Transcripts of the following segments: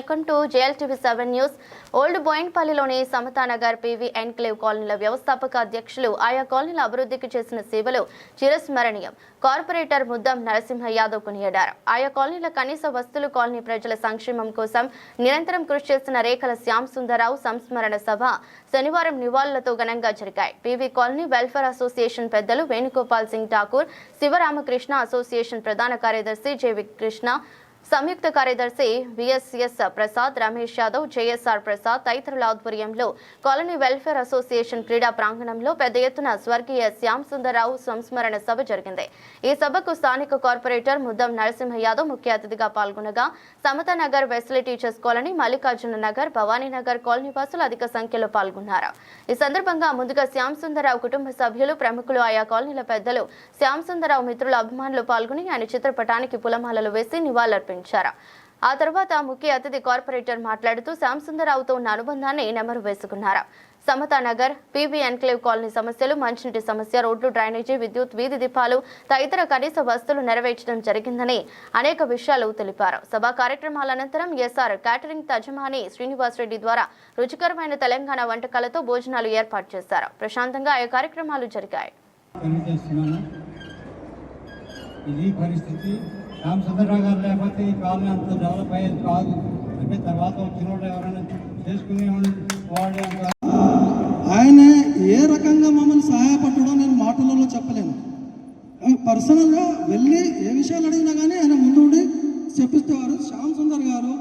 Welcome to JLTV seven news. Old బోయిన్పల్లిలోని Samathanagar PV enclave కాలనీల వ్యవస్థాపక అధ్యక్షులు ఆయా కాలనీల అభివృద్ధికి చేసిన సేవలు చిరస్మరణీయం. కార్పొరేటర్ ముద్దం నరసింహ యాదవ్ కొనియాడారు. ఆయా కాలనీల కనీస వస్తువులు కాలనీ ప్రజల సంక్షేమం కోసం నిరంతరం కృషి చేస్తున్న రేఖల శ్యామ్ సుందరరావు సంస్మరణ సభ శనివారం నివాళులతో ఘనంగా జరిగాయి. పీవీ కాలనీ వెల్ఫేర్ అసోసియేషన్ పెద్దలు వేణుగోపాల్ సింగ్ ఠాకూర్ శివరామకృష్ణ అసోసియేషన్ ప్రధాన కార్యదర్శి జేవి కృష్ణ సంయుక్త కార్యదర్శి V S S Prasad Ramesh Yadav J S R Prasad తదితరుల ఆధ్వర్యంలో కాలనీ వెల్ఫేర్ అసోసియేషన్ క్రీడా ప్రాంగణంలో పెద్ద ఎత్తున స్వర్గీయ శ్యామ్ సుందరరావు సంస్మరణ సభ జరిగింది. ఈ సభకు స్థానిక కార్పొరేటర్ ముద్దం నరసింహ యాదవ్ ముఖ్య అతిథిగా పాల్గొనగా Samata Nagar Wesley teachers colony Mallikarjuna Nagar Bhavaninagar colony వాసులు అధిక సంఖ్యలో పాల్గొన్నారు. ఈ సందర్భంగా ముందుగా శ్యామ్ సుందరరావు కుటుంబ సభ్యులు ప్రముఖులు ఆయా కాలనీల పెద్దలు శ్యామ్ సుందరరావు మిత్రుల అభిమానులు పాల్గొని ఆయన చిత్రపటానికి పులమాలలు వేసి నివాళులర్పించారు. ఆ తర్వాత ముఖ్య అతిథి కార్పొరేటర్ మాట్లాడుతూ శ్యాంసుందరరావుతో ఉన్న అనుబంధాన్ని నెమరు వేసుకున్నారు. Samata Nagar PB enclave colony సమస్యలు మంచినీటి సమస్య రోడ్లు డ్రైనేజీ విద్యుత్ వీధి దీపాలు తదితర కనీస వస్తువులు నెరవేర్చడం జరిగిందని అనేక విషయాలు తెలిపారు. సభా కార్యక్రమాల అనంతరం ఎస్ఆర్ క్యాటరింగ్ తజమాని శ్రీనివాసరెడ్డి ద్వారా రుచికరమైన తెలంగాణ వంటకాలతో భోజనాలు ఏర్పాటు చేశారు. ప్రశాంతంగా ఆయా కార్యక్రమాలు జరిగాయి. ఇది పరిస్థితి రామచంద్రరావు గారు లేకపోతే ఈ కాలనీ అంత డెవలప్ అయ్యేది కాదు. అంటే తర్వాత వచ్చిన వాళ్ళు ఎవరైనా చేసుకునే వాడే ఆయన ఏ రకంగా మమ్మల్ని సహాయపడ్డాడో నేను మాటలలో చెప్పలేను. పర్సనల్గా వెళ్ళి ఏ విషయాలు అడిగినా కానీ ఆయన ముందు ఉండి చెప్పిస్తేవారు. శ్యామ్ సుందర్ గారు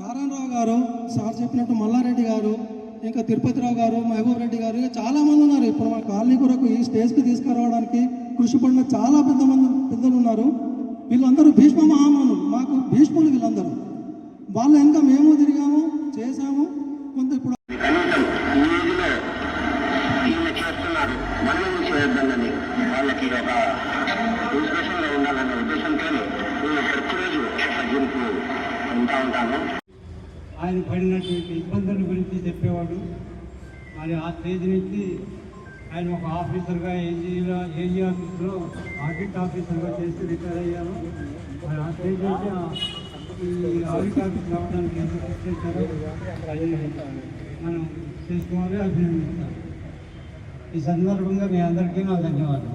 నారాయణరావు గారు సార్ చెప్పినట్టు మల్లారెడ్డి గారు ఇంకా తిరుపతిరావు గారు మహబూబ్ రెడ్డి గారు ఇంకా చాలామంది ఉన్నారు. ఇప్పుడు మా కాలనీ కొరకు ఈ స్టేజ్కి తీసుకురావడానికి కృషి పడిన చాలా పెద్ద మంది పెద్దలు ఉన్నారు. వీళ్ళందరూ భీష్మ మహామానులు మాకు భీష్ములు వీళ్ళందరూ. వాళ్ళ ఇంకా మేము తిరిగాము చేశాము. కొంత ఇప్పుడు కనీసం ఈ ఏజ్లో ఈయన చేస్తున్నారు మనం చేయొద్దన్నది వాళ్ళకి ఒక ఇన్స్పిరేషన్లో ఉండాలన్న ఉద్దేశంతో నేను ప్రతిరోజు ఒక జింపు ఉంటా ఉంటాను ఆయన పడినటువంటి ఇబ్బందుల గురించి చెప్పేవాడు మరి ఆ స్టేజ్ నుంచి ఆయన ఒక ఆఫీసర్గా ఏజీలో ఏజీ ఆఫీస్లో ఆడిట్ ఆఫీసర్గా చేసి రిటైర్ అయ్యారు. ఆయన ఆ స్టేజ్ నుంచి ఈ ఆడిట్ ఆఫీస్ రావడానికి ఎంత కృషి చేశారో? మనం చేసుకోవాలి అభినందించాలి ఈ సందర్భంగా మీ అందరికీ నా ధన్యవాదాలు.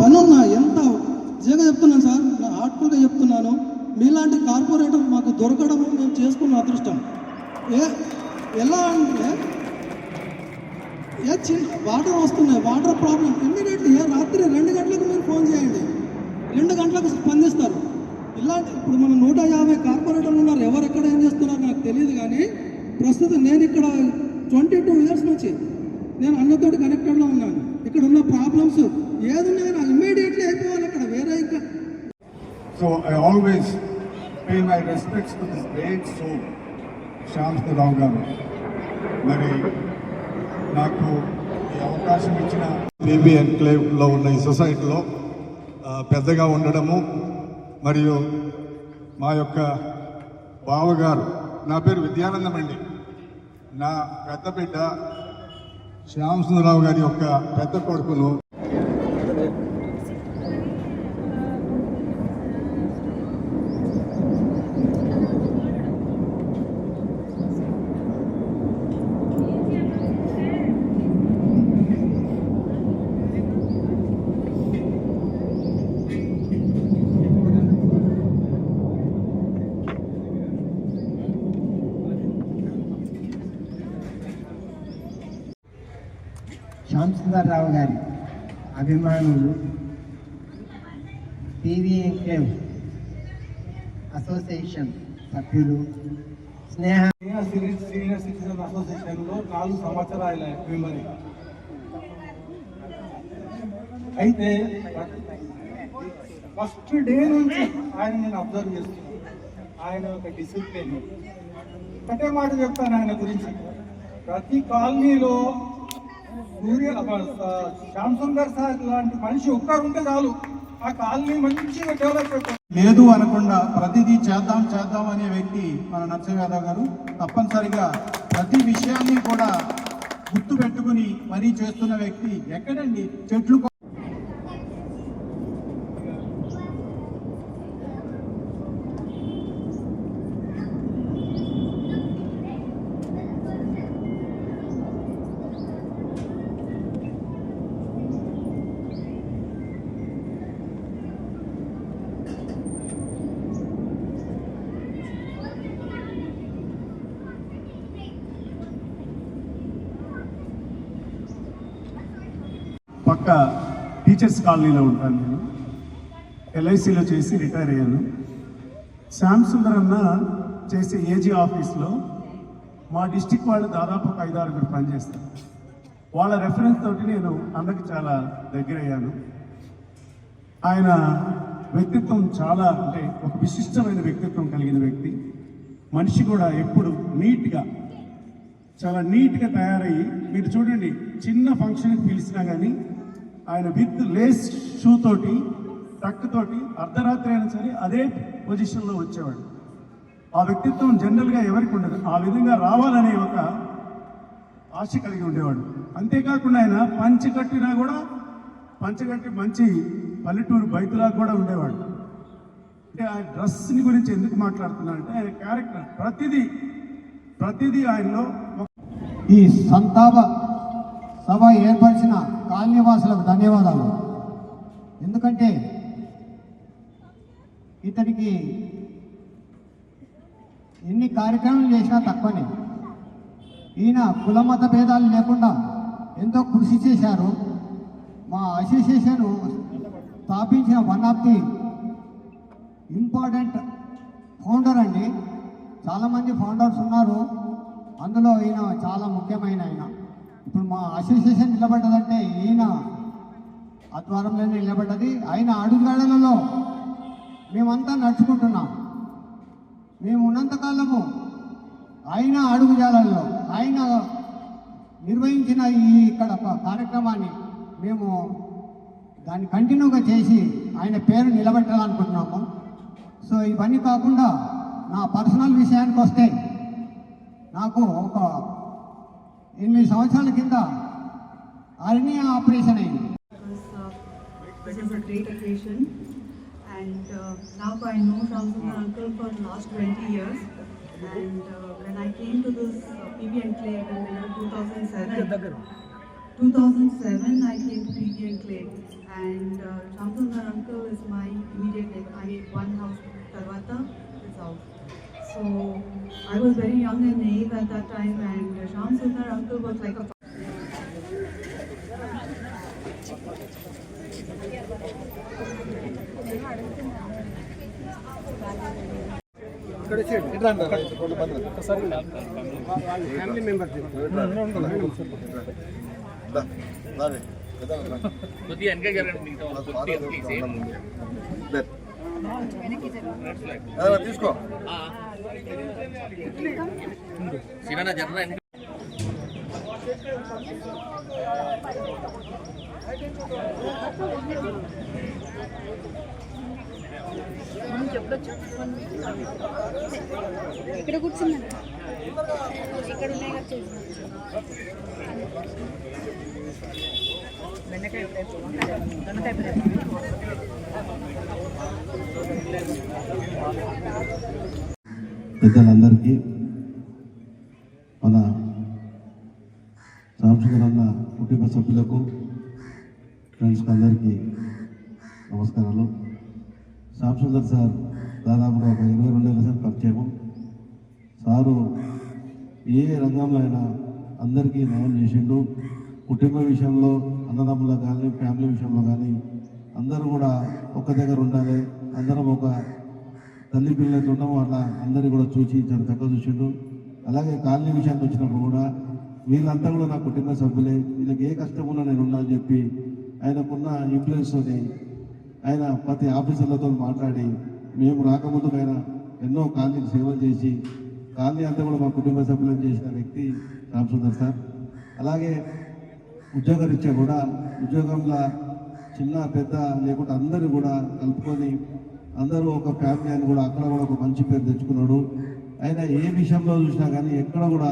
పనున్నా ఎంత నిజంగా చెప్తున్నాను సార్ నా హార్ట్ఫుల్గా చెప్తున్నాను. మీలాంటి కార్పొరేటర్ మాకు దొరకడం మేము చేసుకున్న అదృష్టం. ఏ ఎలా అంటే ఏ చిన్న వాటర్ వస్తున్నాయి. Water problem. ఇమ్మీడియట్లీ ఏ రాత్రి రెండు గంటలకు మీరు ఫోన్ చేయండి. రెండు గంటలకు స్పందిస్తారు. ఇలాంటి ఇప్పుడు మన నూట యాభై కార్పొరేటర్లు ఉన్నారు. ఎవరు ఎక్కడ ఏం చేస్తున్నారు నాకు తెలియదు కానీ ప్రస్తుతం నేను ఇక్కడ ట్వంటీ టూ ఇయర్స్ నుంచి నేను అన్నతోటి కనెక్టెడ్లో ఉన్నాను. ఇక్కడ ఉన్న ప్రాబ్లమ్స్ ఏదున్నా కానీ ఇమ్మీడియట్లీ అయిపోవాలి అక్కడ. వేరే ఇంకా so I always pay my respects to this great soul, Shyam garu మరి నాకు ఈ అవకాశం ఇచ్చిన బీబీ ఎన్క్లేవ్లో ఉన్న ఈ సొసైటీలో పెద్దగా ఉండడము మరియు మా యొక్క బావగారు నా పేరు విద్యానందం అండి. నా పెద్ద బిడ్డ శ్యామసుందరరావు గారి యొక్క పెద్ద కొడుకును గారి అభిమానులు టీవీఎం అసోసియేషన్ సభ్యులు Sneha senior citizen senior citizen అసోసియేషన్లో నాలుగు సంవత్సరాల మెంబరి. అయితే ఫస్ట్ డే నుంచి ఆయన నేను అబ్జర్వ్ చేస్తున్నాను. ఆయన ఒక డిసిప్లిన్. ఒకటే మాట చెప్తాను ఆయన గురించి. ప్రతి కాలనీలో సూర్య శ్యామ్ సుందర్ సార్ లాంటి మనిషి ఒక్కరుంటే చాలు. ఆ కాలనీ మంచిగా డెవలప్ అయిపోతుంది లేదు అనకుండా ప్రతిదీ చేద్దాం చేద్దాం అనే వ్యక్తి మన నరసింహ గారు. తప్పనిసరిగా ప్రతి విషయాన్ని కూడా గుర్తు పెట్టుకుని మరీ చేస్తున్న వ్యక్తి ఎక్కడండి? చెట్లు పక్క టీచర్స్ కాలనీలో ఉంటాను నేను. ఎల్ఐసిలో చేసి రిటైర్ అయ్యాను. శ్యామ్ సుందర్ అన్న చేసే ఏజీ ఆఫీస్లో మా డిస్టిక్ వాళ్ళు దాదాపు ఒక ఐదు ఆరుగురు పనిచేస్తారు. వాళ్ళ రెఫరెన్స్ తోటి నేను అన్నకి చాలా దగ్గర అయ్యాను ఆయన వ్యక్తిత్వం చాలా అంటే ఒక విశిష్టమైన వ్యక్తిత్వం కలిగిన వ్యక్తి. మనిషి కూడా ఎప్పుడు నీట్గా చాలా నీట్గా తయారయ్యి మీరు చూడండి చిన్న ఫంక్షన్కి పిలిచినా కానీ ఆయన విత్ లేస్ షూ తోటి టక్ తోటి అర్ధరాత్రి అయినా సరే అదే పొజిషన్లో వచ్చేవాడు. ఆ వ్యక్తిత్వం జనరల్గా ఎవరికి ఉండదు. ఆ విధంగా రావాలనే ఒక ఆశ కలిగి ఉండేవాడు. అంతేకాకుండా ఆయన పంచి కట్టినా కూడా పంచగట్టి మంచి పల్లెటూరు బయటలా కూడా ఉండేవాడు. అంటే ఆయన డ్రెస్ని గురించి ఎందుకు మాట్లాడుతున్నానంటే ఆయన క్యారెక్టర్ ప్రతిదీ ప్రతిదీ ఆయనలో ఈ సంతాప సభ ఏర్పరిచిన కాలనీవాసులకు ధన్యవాదాలు. ఎందుకంటే ఇతనికి ఎన్ని కార్యక్రమాలు చేసినా తక్కువనే. ఈయన కుల మత భేదాలు లేకుండా ఎంతో కృషి చేశారు. మా అసోసియేషన్ స్థాపించిన one of the important founder అండి. చాలామంది ఫౌండర్స్ ఉన్నారు. అందులో ఈయన చాలా ముఖ్యమైన ఆయన. ఇప్పుడు మా అసోసియేషన్ నిలబడ్డదంటే ఈయన ఆద్వారంలోనే నిలబడ్డది. ఆయన అడుగుదాడలలో మేమంతా నడుచుకుంటున్నాం. మేము ఉన్నంతకాలము ఆయన అడుగుజాలలో ఆయన నిర్వహించిన ఈ ఇక్కడ ఒక కార్యక్రమాన్ని మేము దాన్ని కంటిన్యూగా చేసి ఆయన పేరు నిలబెట్టాలనుకుంటున్నాము. సో ఇవన్నీ కాకుండా నా పర్సనల్ విషయానికి వస్తే నాకు ఒక ఎనిమిది సంవత్సరాల కింద అర్నియా ఆపరేషన్ అయింది because uh, this is a great occasion. And uh, now I know Shamsundar uncle for the last 20 years. And uh, when I came to this uh, PB Enclave in the year 2007, 2007 I came to PB Enclave. And uh, Shamsundar uncle is my immediate neighbor. I mean, one house, Tarvata, his house. So I was very young and naive at that time, and uh, Shamsundar uncle was like a తీసుకో. ఇక్కడ కూర్చున్నాను. ఇక్కడ ఉన్నాయి కదా బెండకాయ దొండకాయ పెద్దలందరికీ మన సాంస్కృతిక అన్న కుటుంబ సభ్యులకు ఫ్రెండ్స్కి అందరికీ నమస్కారాలు. సాంసుందర్ సార్ దాదాపుగా ఒక ఇరవై రెండు సార్ పరిచయము సారు ఏ రంగంలో అయినా అందరికీ న్యాయం చేసిండు. కుటుంబ విషయంలో అన్నదమ్ముల కానీ ఫ్యామిలీ విషయంలో కానీ అందరూ కూడా ఒక్క దగ్గర ఉండాలి. అందరం ఒక తల్లి పిల్లలతో ఉండడం అట్లా అందరినీ కూడా చూసి చాలా తక్కువ చూసిండు. అలాగే కాలనీ విషయానికి వచ్చినప్పుడు కూడా వీళ్ళంతా కూడా నా కుటుంబ సభ్యులే. వీళ్ళకి ఏ కష్టం ఉన్నా నేను ఉన్నా అని చెప్పి ఆయనకున్న ఇన్ఫ్లుయెన్స్ తోని ఆయన ప్రతి ఆఫీసర్లతో మాట్లాడి మేము రాకముందు ఆయన ఎన్నో కాలనీకి సేవలు చేసి కాలనీ అంతా కూడా మా కుటుంబ సభ్యులను చేసిన వ్యక్తి రామసుందర్ సార్. అలాగే ఉద్యోగరీత్యా కూడా ఉద్యోగంలో చిన్న పెద్ద లేకుండా అందరూ కూడా కలుపుకొని అందరూ ఒక ఫ్యామిలీ అని కూడా అక్కడ కూడా ఒక మంచి పేరు తెచ్చుకున్నాడు. ఆయన ఏ విషయంలో చూసినా కానీ ఎక్కడ కూడా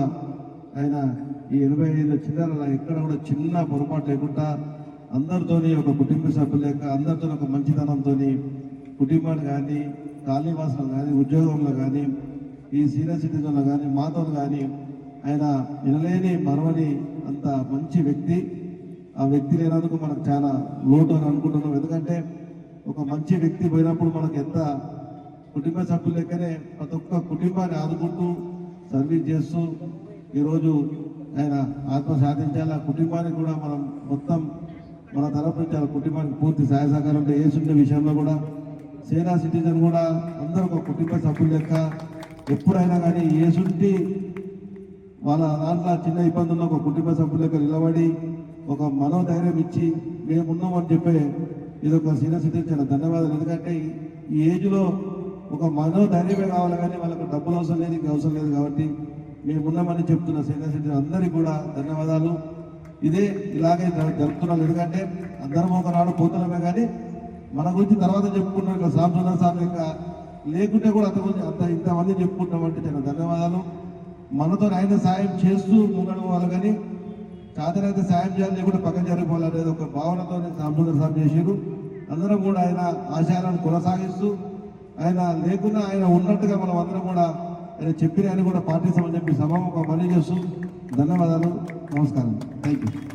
ఆయన ఈ ఎనభై ఐదు చిల్లర ఎక్కడ కూడా చిన్న పొరపాటు లేకుండా అందరితోని ఒక కుటుంబ సభ్యులు లేక అందరితో ఒక మంచితనంతో కుటుంబాన్ని కానీ కాలనీవాసులు కానీ ఉద్యోగంలో కానీ ఈ సీనియర్ సిటిజన్లో కానీ మాతో కానీ ఆయన వినలేని మరవని అంత మంచి వ్యక్తి. ఆ వ్యక్తి లేనందుకు మనకు చాలా లోటు అని అనుకుంటున్నాం. ఎందుకంటే ఒక మంచి వ్యక్తి పోయినప్పుడు మనకు ఎంత కుటుంబ సభ్యుల లెక్కనే ప్రతి ఒక్క కుటుంబాన్ని ఆదుకుంటూ సర్వీస్ చేస్తూ ఈరోజు ఆయన ఆత్మ సాధించాలి ఆ కుటుంబానికి కూడా మనం మొత్తం మన తరపు నుంచి ఆ కుటుంబానికి పూర్తి సహాయ సహకారం ఉంటే ఏసుండే విషయంలో కూడా సేనా సిటిజన్ కూడా అందరూ ఒక కుటుంబ సభ్యులు లెక్క ఎప్పుడైనా కానీ ఏసుంటి వాళ్ళ దాంట్లో చిన్న ఇబ్బందుల్లో ఒక కుటుంబ సభ్యులకు నిలబడి ఒక మనోధైర్యం ఇచ్చి మేము ఉన్నామని చెప్పే ఇది ఒక సీనియర్ సిటిజన్ చాలా ధన్యవాదాలు. ఎందుకంటే ఈ- ఏజ్లో ఒక మనోధైర్యమే కావాలి కానీ వాళ్ళకు డబ్బులు అవసరం లేదు ఇంకా అవసరం లేదు కాబట్టి మేము ఉన్నామని చెప్తున్న సీనియర్ సిటిజన్ అందరికీ కూడా ధన్యవాదాలు. ఇదే ఇలాగే జరుపుతున్నారు. ఎందుకంటే అందరం ఒకనాడు పోతున్నామే కానీ మన గురించి తర్వాత చెప్పుకుంటాం ఇంకా సాంసందర్ సార్ ఇంకా లేకుంటే కూడా అంత గురించి అంత ఇంతమంది చెప్పుకుంటామంటే చాలా ధన్యవాదాలు. మనతో ఆయన సాయం చేస్తూ ముంగడం వాళ్ళు కానీ కాదనైతే సాయం చేయాలి కూడా పక్కన జరిగిపోవాలనేది ఒక భావనతో సాంసందర్ సార్ చేశారు అందరం కూడా ఆయన ఆశయాలను కొనసాగిస్తూ ఆయన లేకున్నా ఆయన ఉన్నట్టుగా మనం అందరం కూడా ఆయన చెప్పిన ఆయన కూడా పాటిస్తామని చెప్పి సభ ఒక మనీ చేస్తూ ధన్యవాదాలు. నమస్కారం. Thank you